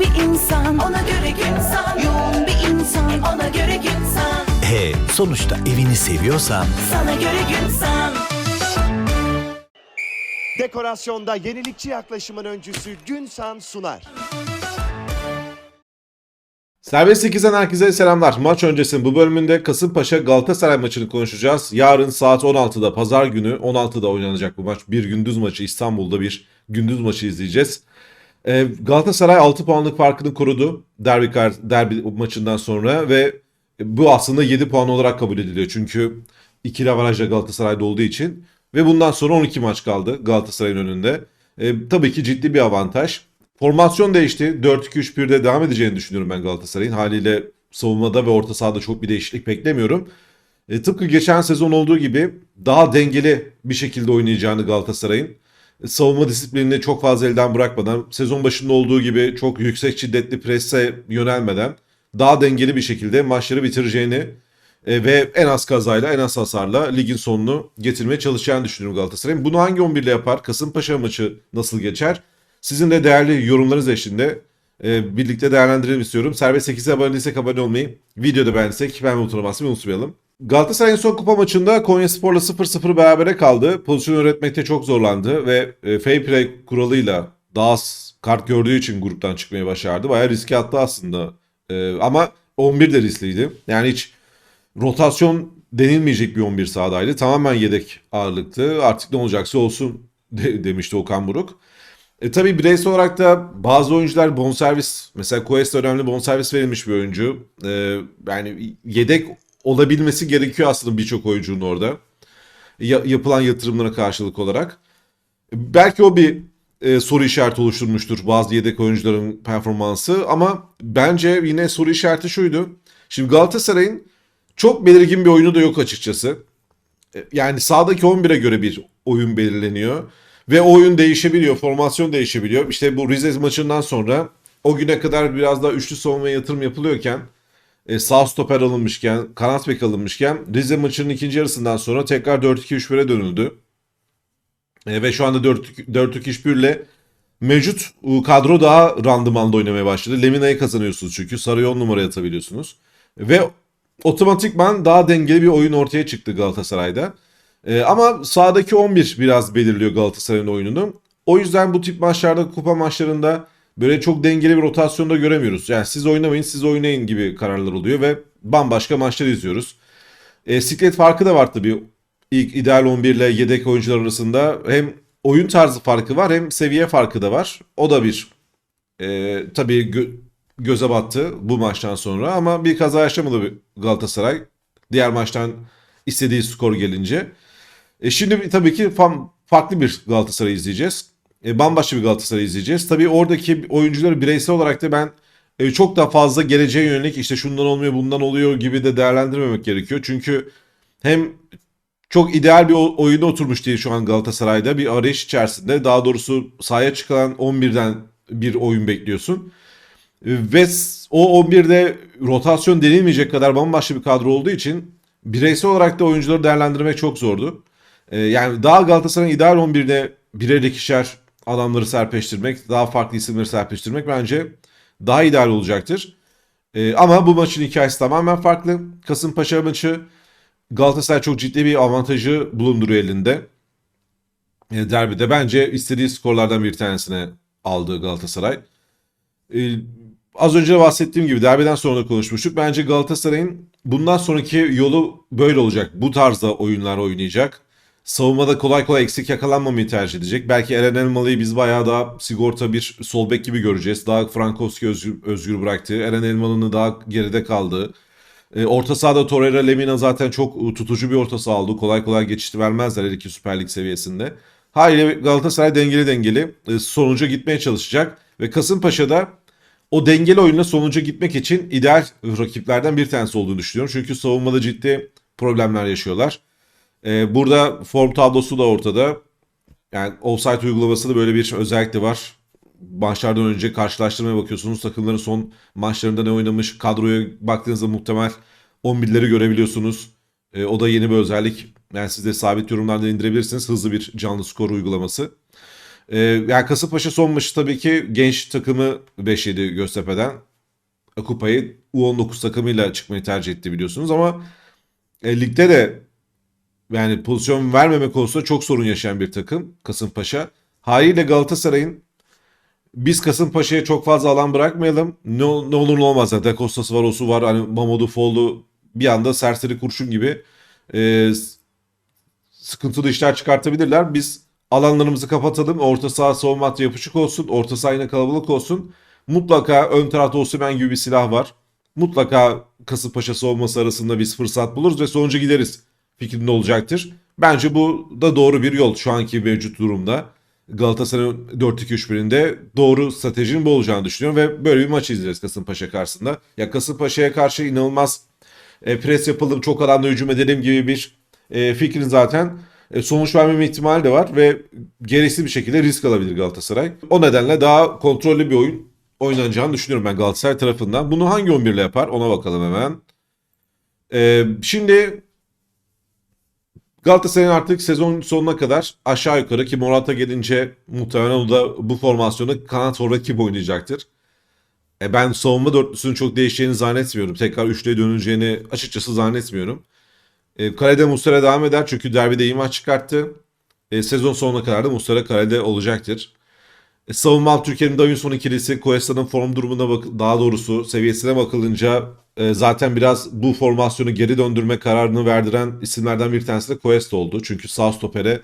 bir insan Ona göre gün san Yoğun bir insan Ona göre gün san E sonuçta evini seviyorsan Sana göre gün san Dekorasyonda yenilikçi yaklaşımın öncüsü Günsan sunar. Serbest 8'den herkese selamlar. Maç öncesinin bu bölümünde Kasımpaşa Galatasaray maçını konuşacağız. Yarın saat 16'da pazar günü 16'da oynanacak bu maç. Bir gündüz maçı İstanbul'da bir gündüz maçı izleyeceğiz. Ee, Galatasaray 6 puanlık farkını korudu derbi, derbi maçından sonra ve bu aslında 7 puan olarak kabul ediliyor. Çünkü ikili avarajla Galatasaray'da olduğu için ve bundan sonra 12 maç kaldı Galatasaray'ın önünde. Ee, tabii ki ciddi bir avantaj. Formasyon değişti. 4-2-3-1'de devam edeceğini düşünüyorum ben Galatasaray'ın. Haliyle savunmada ve orta sahada çok bir değişiklik beklemiyorum. E, tıpkı geçen sezon olduğu gibi daha dengeli bir şekilde oynayacağını Galatasaray'ın e, savunma disiplinini çok fazla elden bırakmadan sezon başında olduğu gibi çok yüksek şiddetli presse yönelmeden daha dengeli bir şekilde maçları bitireceğini e, ve en az kazayla en az hasarla ligin sonunu getirmeye çalışacağını düşünüyorum Galatasaray'ın. Bunu hangi 11 ile yapar? Kasımpaşa maçı nasıl geçer? Sizin de değerli yorumlarınız eşliğinde e, birlikte değerlendirelim istiyorum. Serbest 8'e abone değilsek abone olmayı, videoda beğendiysek ben butona basmayı unutmayalım. Galatasaray'ın son kupa maçında Konya Spor'la 0-0 berabere kaldı. Pozisyon üretmekte çok zorlandı ve e, fair play kuralıyla daha az kart gördüğü için gruptan çıkmayı başardı. Bayağı riske attı aslında. E, ama 11 de riskliydi. Yani hiç rotasyon denilmeyecek bir 11 sahadaydı. Tamamen yedek ağırlıktı. Artık ne olacaksa olsun de- demişti Okan Buruk. E tabii bireysel olarak da bazı oyuncular bonservis mesela Cuesta önemli bonservis verilmiş bir oyuncu. E, yani yedek olabilmesi gerekiyor aslında birçok oyuncunun orada. Ya- yapılan yatırımlara karşılık olarak. Belki o bir e, soru işareti oluşturmuştur bazı yedek oyuncuların performansı ama bence yine soru işareti şuydu. Şimdi Galatasaray'ın çok belirgin bir oyunu da yok açıkçası. E, Yani sağdaki 11'e göre bir oyun belirleniyor. Ve oyun değişebiliyor, formasyon değişebiliyor. İşte bu Rize maçından sonra o güne kadar biraz daha üçlü savunmaya yatırım yapılıyorken e, sağ stoper alınmışken, kanat bek alınmışken Rize maçının ikinci yarısından sonra tekrar 4-2-3-1'e dönüldü. E, ve şu anda 4-2-3-1 ile mevcut e, kadro daha randımanlı oynamaya başladı. Lemina'yı kazanıyorsunuz çünkü sarıya 10 numara atabiliyorsunuz. Ve otomatikman daha dengeli bir oyun ortaya çıktı Galatasaray'da. Ee, ama sahadaki 11 biraz belirliyor Galatasaray'ın oyununu. O yüzden bu tip maçlarda, kupa maçlarında böyle çok dengeli bir rotasyonda göremiyoruz. Yani siz oynamayın, siz oynayın gibi kararlar oluyor ve bambaşka maçlar izliyoruz. E, siklet farkı da var tabii. İlk ideal 11 ile yedek oyuncular arasında hem oyun tarzı farkı var hem seviye farkı da var. O da bir e, tabii gö- göze battı bu maçtan sonra ama bir kaza yaşamadı Galatasaray. Diğer maçtan istediği skor gelince. E şimdi tabii ki farklı bir Galatasaray izleyeceğiz. E, bambaşka bir Galatasaray izleyeceğiz. Tabii oradaki oyuncuları bireysel olarak da ben e, çok da fazla geleceğe yönelik işte şundan olmuyor bundan oluyor gibi de değerlendirmemek gerekiyor. Çünkü hem çok ideal bir oyuna oturmuş değil şu an Galatasaray'da. Bir arayış içerisinde daha doğrusu sahaya çıkan 11'den bir oyun bekliyorsun. E, Ve o 11'de rotasyon denilmeyecek kadar bambaşka bir kadro olduğu için bireysel olarak da oyuncuları değerlendirmek çok zordu. Ee, yani daha Galatasaray'ın ideal 11'de birer ikişer adamları serpeştirmek, daha farklı isimleri serpeştirmek bence daha ideal olacaktır. Ee, ama bu maçın hikayesi tamamen farklı. Kasımpaşa maçı Galatasaray çok ciddi bir avantajı bulunduruyor elinde. E, derbide bence istediği skorlardan bir tanesine aldı Galatasaray. Ee, az önce bahsettiğim gibi derbiden sonra konuşmuştuk. Bence Galatasaray'ın bundan sonraki yolu böyle olacak. Bu tarzda oyunlar oynayacak. Savunmada kolay kolay eksik yakalanmamayı tercih edecek. Belki Eren Elmalı'yı biz bayağı daha sigorta bir sol bek gibi göreceğiz. Daha Frankowski özgür, özgür bıraktığı. Eren Elmalı'nın daha geride kaldığı. E, orta sahada Torreira Lemina zaten çok e, tutucu bir orta saha oldu. Kolay kolay geçişti vermezler her iki Süper Lig seviyesinde. Haliyle Galatasaray dengeli dengeli e, sonuca gitmeye çalışacak. Ve Kasımpaşa'da o dengeli oyunla sonuca gitmek için ideal rakiplerden bir tanesi olduğunu düşünüyorum. Çünkü savunmada ciddi problemler yaşıyorlar. Ee, burada form tablosu da ortada. Yani offside uygulamasında böyle bir özellik de var. Maçlardan önce karşılaştırmaya bakıyorsunuz. Takımların son maçlarında ne oynamış. Kadroya baktığınızda muhtemel 11'leri görebiliyorsunuz. Ee, o da yeni bir özellik. Yani siz de sabit yorumlardan indirebilirsiniz. Hızlı bir canlı skor uygulaması. Ee, yani Kasımpaşa son maçı tabii ki genç takımı 5-7 Göztepe'den kupayı U19 takımıyla çıkmayı tercih etti biliyorsunuz ama e, ligde de yani pozisyon vermeme konusunda çok sorun yaşayan bir takım Kasımpaşa. Haliyle Galatasaray'ın biz Kasımpaşa'ya çok fazla alan bırakmayalım. Ne, ne olur ne olmaz. Yani Da Costa'sı var, Osu var. Hani Mamadou Follu bir anda serseri kurşun gibi e, sıkıntılı işler çıkartabilirler. Biz alanlarımızı kapatalım. Orta saha savunma hattı yapışık olsun. Orta saha yine kalabalık olsun. Mutlaka ön tarafta Osimhen gibi bir silah var. Mutlaka Kasımpaşa savunması arasında biz fırsat buluruz ve sonuca gideriz fikrinde olacaktır. Bence bu da doğru bir yol şu anki mevcut durumda. Galatasaray'ın 4-2-3-1'inde doğru stratejinin bu olacağını düşünüyorum ve böyle bir maç izleyeceğiz Kasımpaşa karşısında. Ya Kasımpaşa'ya karşı inanılmaz e, pres yapalım, çok alanda hücum edelim gibi bir e, fikrin zaten e, sonuç vermeme ihtimali de var ve gereksiz bir şekilde risk alabilir Galatasaray. O nedenle daha kontrollü bir oyun oynanacağını düşünüyorum ben Galatasaray tarafından. Bunu hangi 11 ile yapar ona bakalım hemen. E, şimdi Galatasaray'ın artık sezon sonuna kadar aşağı yukarı ki Morata gelince muhtemelen o da bu formasyonda kanat forvet gibi oynayacaktır. E ben savunma dörtlüsünün çok değişeceğini zannetmiyorum. Tekrar üçlüye döneceğini açıkçası zannetmiyorum. E, kalede Muslera devam eder çünkü derbide iyi maç çıkarttı. E, sezon sonuna kadar da Muslera kalede olacaktır. E, savunma Türkiye'nin Davinson ikilisi Cuesta'nın form durumuna bak daha doğrusu seviyesine bakılınca e, zaten biraz bu formasyonu geri döndürme kararını verdiren isimlerden bir tanesi de Cuesta oldu. Çünkü sağ stopere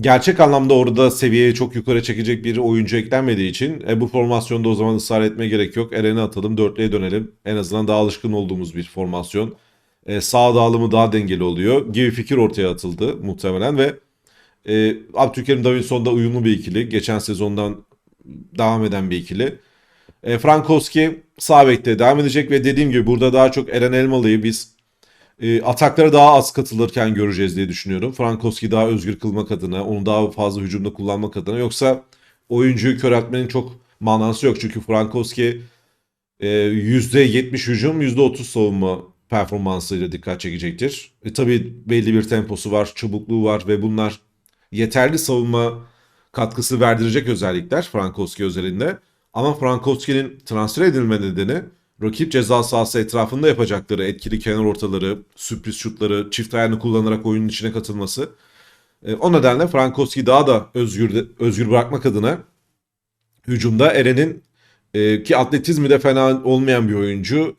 gerçek anlamda orada seviyeyi çok yukarı çekecek bir oyuncu eklenmediği için e, bu formasyonda o zaman ısrar etmeye gerek yok. Eren'i atalım, dörtlüye dönelim. En azından daha alışkın olduğumuz bir formasyon. E, sağ dağılımı daha dengeli oluyor gibi fikir ortaya atıldı muhtemelen ve e, Abdülkerim Davinson'da uyumlu bir ikili. Geçen sezondan devam eden bir ikili. E, Frankowski sağ devam edecek ve dediğim gibi burada daha çok Eren Elmalı'yı biz e, ataklara daha az katılırken göreceğiz diye düşünüyorum. Frankowski daha özgür kılmak adına, onu daha fazla hücumda kullanmak adına. Yoksa oyuncuyu köreltmenin çok manası yok. Çünkü Frankowski e, %70 hücum, %30 savunma performansıyla dikkat çekecektir. E, tabii belli bir temposu var, çabukluğu var ve bunlar yeterli savunma katkısı verdirecek özellikler Frankowski özelinde. Ama Frankowski'nin transfer edilme nedeni rakip ceza sahası etrafında yapacakları etkili kenar ortaları, sürpriz şutları, çift ayağını kullanarak oyunun içine katılması. E, o nedenle Frankowski daha da özgür özgür bırakmak adına hücumda Eren'in e, ki atletizmi de fena olmayan bir oyuncu.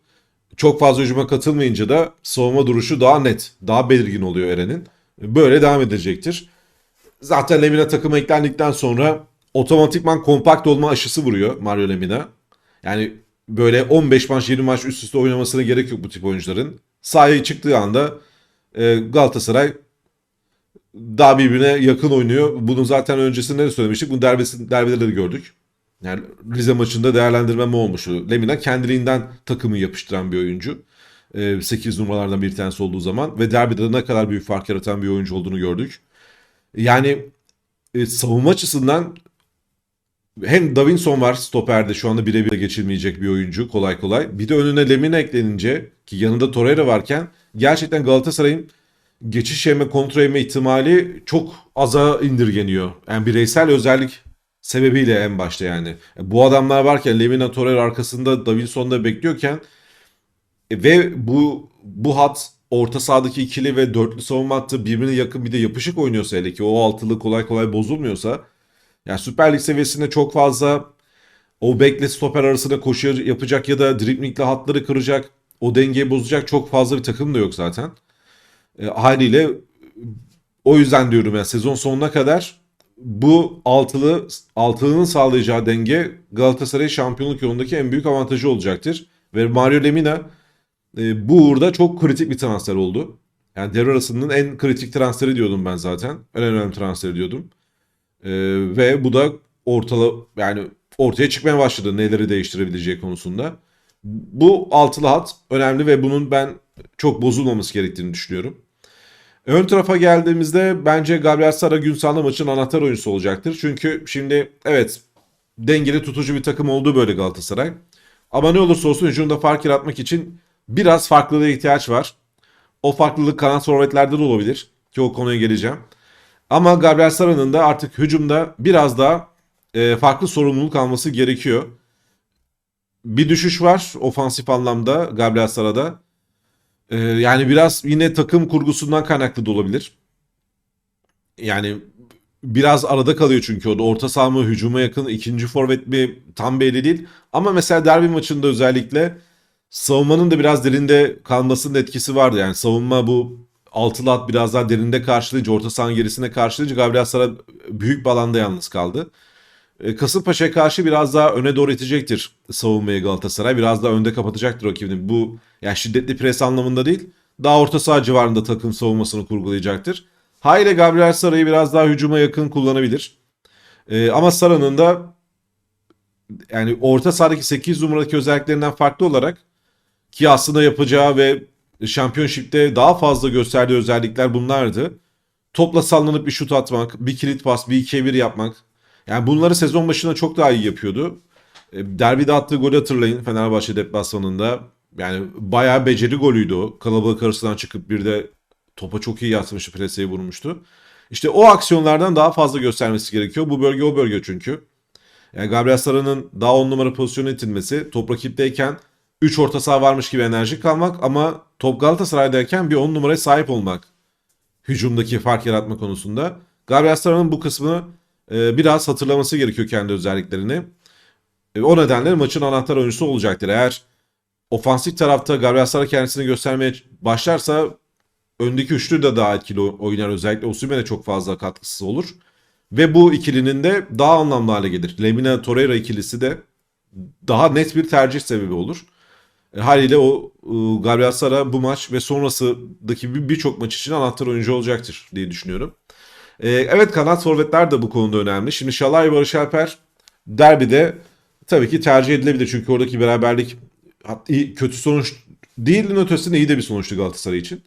Çok fazla hücuma katılmayınca da savunma duruşu daha net, daha belirgin oluyor Eren'in. Böyle devam edecektir. Zaten Lemina takıma eklendikten sonra otomatikman kompakt olma aşısı vuruyor Mario Lemina. Yani böyle 15 maç 20 maç üst üste oynamasına gerek yok bu tip oyuncuların. Sahaya çıktığı anda e, Galatasaray daha birbirine yakın oynuyor. Bunu zaten öncesinde de söylemiştik. Bunu derbesi, derbede de gördük. Yani Rize maçında değerlendirmem olmuştu. Lemina kendiliğinden takımı yapıştıran bir oyuncu. 8 numaralardan bir tanesi olduğu zaman ve derbide de ne kadar büyük fark yaratan bir oyuncu olduğunu gördük. Yani e, savunma açısından hem Davinson var stoperde şu anda birebir geçilmeyecek bir oyuncu kolay kolay. Bir de önüne Lemina eklenince ki yanında Torreira varken gerçekten Galatasaray'ın geçiş yeme kontrol etme ihtimali çok aza indirgeniyor. Yani bireysel özellik sebebiyle en başta yani. E, Bu adamlar varken Lemina Torreira arkasında Davinson da bekliyorken e, ve bu bu hat orta sahadaki ikili ve dörtlü savunma hattı birbirine yakın bir de yapışık oynuyorsa hele ki o altılı kolay kolay bozulmuyorsa yani Süper Lig seviyesinde çok fazla o bekle stoper arasında koşu yapacak ya da driblingle hatları kıracak o dengeyi bozacak çok fazla bir takım da yok zaten. E, haliyle o yüzden diyorum ya sezon sonuna kadar bu altılı altılının sağlayacağı denge Galatasaray şampiyonluk yolundaki en büyük avantajı olacaktır. Ve Mario Lemina e, bu uğurda çok kritik bir transfer oldu. Yani devre arasının en kritik transferi diyordum ben zaten. En önemli transferi diyordum. E, ve bu da ortala yani ortaya çıkmaya başladı neleri değiştirebileceği konusunda. Bu altılı hat önemli ve bunun ben çok bozulmaması gerektiğini düşünüyorum. Ön tarafa geldiğimizde bence Gabriel Sara Günsal'la maçın anahtar oyuncusu olacaktır. Çünkü şimdi evet dengeli tutucu bir takım olduğu böyle Galatasaray. Ama ne olursa olsun hücumda fark yaratmak için biraz farklılığa ihtiyaç var. O farklılık kanat forvetlerde de olabilir. Ki o konuya geleceğim. Ama Gabriel Sara'nın da artık hücumda biraz daha e, farklı sorumluluk alması gerekiyor. Bir düşüş var ofansif anlamda Gabriel Sara'da. E, yani biraz yine takım kurgusundan kaynaklı da olabilir. Yani biraz arada kalıyor çünkü o da orta saha mı hücuma yakın ikinci forvet mi tam belli değil. Ama mesela derbi maçında özellikle savunmanın da biraz derinde kalmasının etkisi vardı. Yani savunma bu altılı at biraz daha derinde karşılayınca orta sahanın gerisine karşılayınca Gabriel Sara büyük bir alanda yalnız kaldı. E, Kasımpaşa'ya karşı biraz daha öne doğru itecektir savunmayı Galatasaray. Biraz daha önde kapatacaktır rakibini. Bu yani şiddetli pres anlamında değil. Daha orta saha civarında takım savunmasını kurgulayacaktır. Hayre Gabriel Sara'yı biraz daha hücuma yakın kullanabilir. E, ama Sara'nın da yani orta sahadaki 8 numaradaki özelliklerinden farklı olarak ki aslında yapacağı ve Championship'te daha fazla gösterdiği özellikler bunlardı. Topla sallanıp bir şut atmak, bir kilit pas, bir 2'ye 1 yapmak. Yani bunları sezon başında çok daha iyi yapıyordu. E, Derbide attığı golü hatırlayın Fenerbahçe deplasmanında. Yani bayağı beceri golüydü o. Kalabalık arasından çıkıp bir de topa çok iyi yatmıştı, preseye vurmuştu. İşte o aksiyonlardan daha fazla göstermesi gerekiyor. Bu bölge o bölge çünkü. Yani Gabriel Sara'nın daha 10 numara pozisyona itilmesi, top rakipteyken 3 orta saha varmış gibi enerjik kalmak ama top Galatasaray'dayken bir 10 numaraya sahip olmak. Hücumdaki fark yaratma konusunda. Gabriel bu kısmını e, biraz hatırlaması gerekiyor kendi özelliklerini. E, o nedenle maçın anahtar oyuncusu olacaktır. Eğer ofansif tarafta Gabriel kendisini göstermeye başlarsa öndeki üçlü de daha etkili oynar. Özellikle Osimhen'e çok fazla katkısı olur. Ve bu ikilinin de daha anlamlı hale gelir. Lemina Torreira ikilisi de daha net bir tercih sebebi olur. E, haliyle o e, Gabriel Sara bu maç ve sonrasındaki bir- birçok maç için anahtar oyuncu olacaktır diye düşünüyorum. E, evet kanat forvetler de bu konuda önemli. Şimdi Şalay Barış Alper derbide tabii ki tercih edilebilir. Çünkü oradaki beraberlik kötü sonuç değilin ötesinde iyi de bir sonuçtu Galatasaray için.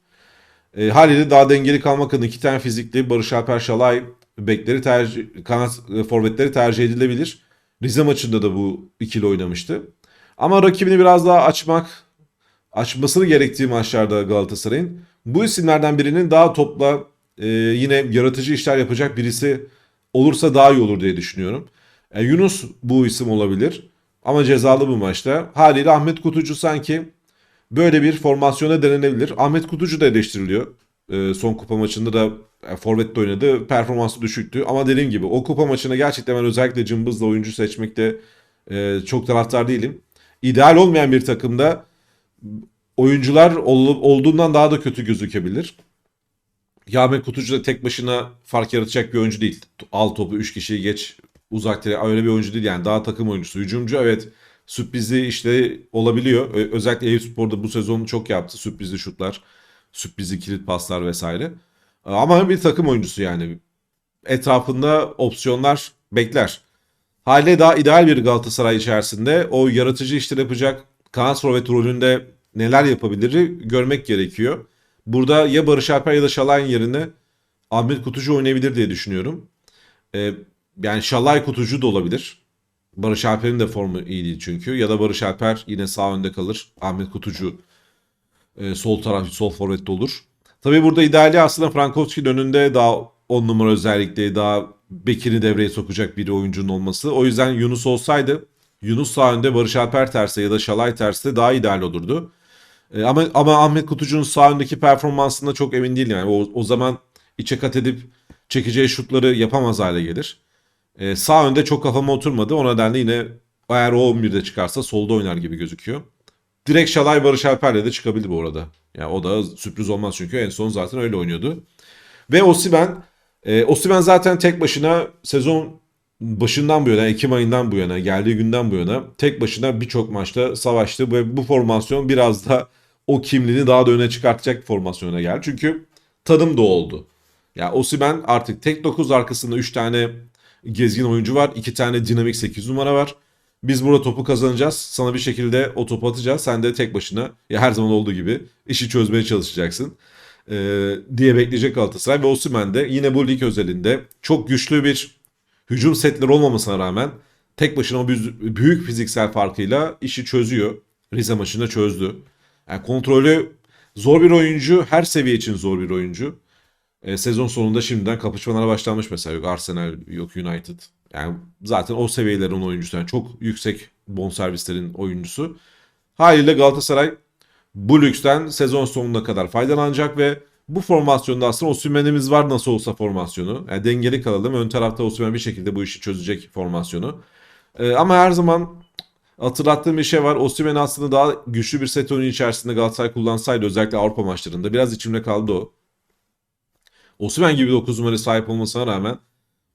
E, haliyle daha dengeli kalmak adına iki tane fizikli Barış Alper Şalay bekleri tercih, kanat e, forvetleri tercih edilebilir. Rize maçında da bu ikili oynamıştı. Ama rakibini biraz daha açmak, açmasını gerektiği maçlarda Galatasaray'ın bu isimlerden birinin daha topla e, yine yaratıcı işler yapacak birisi olursa daha iyi olur diye düşünüyorum. E, Yunus bu isim olabilir ama cezalı bu maçta. Haliyle Ahmet Kutucu sanki böyle bir formasyona denenebilir. Ahmet Kutucu da eleştiriliyor. E, son kupa maçında da e, forvette oynadı. Performansı düşüktü. Ama dediğim gibi o kupa maçına gerçekten ben özellikle cımbızla oyuncu seçmekte e, çok taraftar değilim. İdeal olmayan bir takımda oyuncular ol- olduğundan daha da kötü gözükebilir. Ya Ahmet Kutucu da tek başına fark yaratacak bir oyuncu değil. Al topu 3 kişiyi geç uzak direğe öyle bir oyuncu değil yani. Daha takım oyuncusu. Hücumcu evet sürprizli işte olabiliyor. Özellikle Eyüpspor'da bu sezon çok yaptı. Sürprizli şutlar, sürprizli kilit paslar vesaire. Ama bir takım oyuncusu yani. Etrafında opsiyonlar bekler. Haliyle daha ideal bir Galatasaray içerisinde o yaratıcı işler yapacak kanat forvet rolünde neler yapabilir görmek gerekiyor. Burada ya Barış Alper ya da Şalay'ın yerine Ahmet Kutucu oynayabilir diye düşünüyorum. Ee, yani Şalay Kutucu da olabilir. Barış Alper'in de formu iyi değil çünkü. Ya da Barış Alper yine sağ önde kalır. Ahmet Kutucu e, sol taraf sol forvette olur. Tabii burada ideali aslında Frankowski'nin önünde daha 10 numara özellikle daha Bekir'i devreye sokacak bir oyuncunun olması. O yüzden Yunus olsaydı Yunus sağ önde Barış Alper terse ya da Şalay terse daha ideal olurdu. E, ama ama Ahmet Kutucu'nun sağ öndeki performansında çok emin değilim. Yani o, o zaman içe kat edip çekeceği şutları yapamaz hale gelir. E, sağ önde çok kafama oturmadı. O nedenle yine eğer o 11'de çıkarsa solda oynar gibi gözüküyor. Direkt Şalay Barış Alper'le de çıkabilir bu arada. Yani o da sürpriz olmaz çünkü en son zaten öyle oynuyordu. Ve Osimhen, e, Osimhen zaten tek başına sezon başından bu yana, Ekim ayından bu yana, geldiği günden bu yana tek başına birçok maçta savaştı ve bu formasyon biraz da o kimliğini daha da öne çıkartacak formasyona geldi. Çünkü tadım da oldu. Ya Osimhen artık tek 9 arkasında 3 tane gezgin oyuncu var. 2 tane dinamik 8 numara var. Biz burada topu kazanacağız. Sana bir şekilde o topu atacağız. Sen de tek başına ya her zaman olduğu gibi işi çözmeye çalışacaksın. Ee, diye bekleyecek Galatasaray ve Osimhen de yine bu lig özelinde çok güçlü bir hücum setleri olmamasına rağmen tek başına o büyük fiziksel farkıyla işi çözüyor. Rize maçında çözdü. Yani kontrolü zor bir oyuncu, her seviye için zor bir oyuncu. E, sezon sonunda şimdiden kapışmalara başlanmış mesela. Yok Arsenal, yok United. Yani zaten o seviyelerin oyuncusu. Yani çok yüksek bonservislerin oyuncusu. Haliyle Galatasaray bu lüksten sezon sonuna kadar faydalanacak ve bu formasyonda aslında Osimhen'imiz var nasıl olsa formasyonu. Yani dengeli kalalım. Ön tarafta Osimhen bir şekilde bu işi çözecek formasyonu. Ee, ama her zaman hatırlattığım bir şey var. Osimhen aslında daha güçlü bir set oyunu içerisinde Galatasaray kullansaydı özellikle Avrupa maçlarında biraz içimde kaldı o. Osimhen gibi 9 numara sahip olmasına rağmen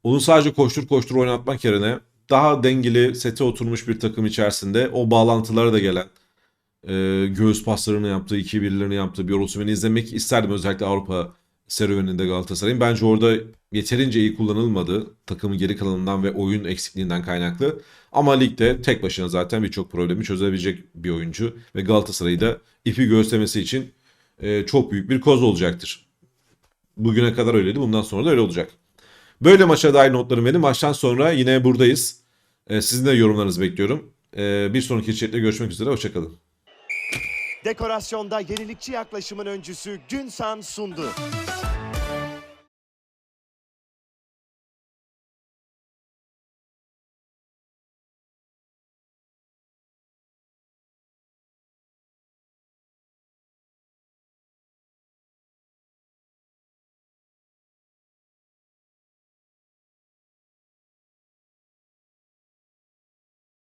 onu sadece koştur koştur oynatmak yerine daha dengeli sete oturmuş bir takım içerisinde o bağlantılara da gelen e, göğüs paslarını yaptığı, 2-1'lerini yaptığı bir Osimhen'i izlemek isterdim özellikle Avrupa serüveninde Galatasaray'ın. Bence orada yeterince iyi kullanılmadı takımın geri kalanından ve oyun eksikliğinden kaynaklı. Ama ligde tek başına zaten birçok problemi çözebilecek bir oyuncu ve Galatasaray'ı da ipi göğüslemesi için e, çok büyük bir koz olacaktır. Bugüne kadar öyleydi. Bundan sonra da öyle olacak. Böyle maça dair notlarım benim. Maçtan sonra yine buradayız. E, sizin de yorumlarınızı bekliyorum. E, bir sonraki içerikte görüşmek üzere. Hoşçakalın. Dekorasyonda yenilikçi yaklaşımın öncüsü Günsan sundu.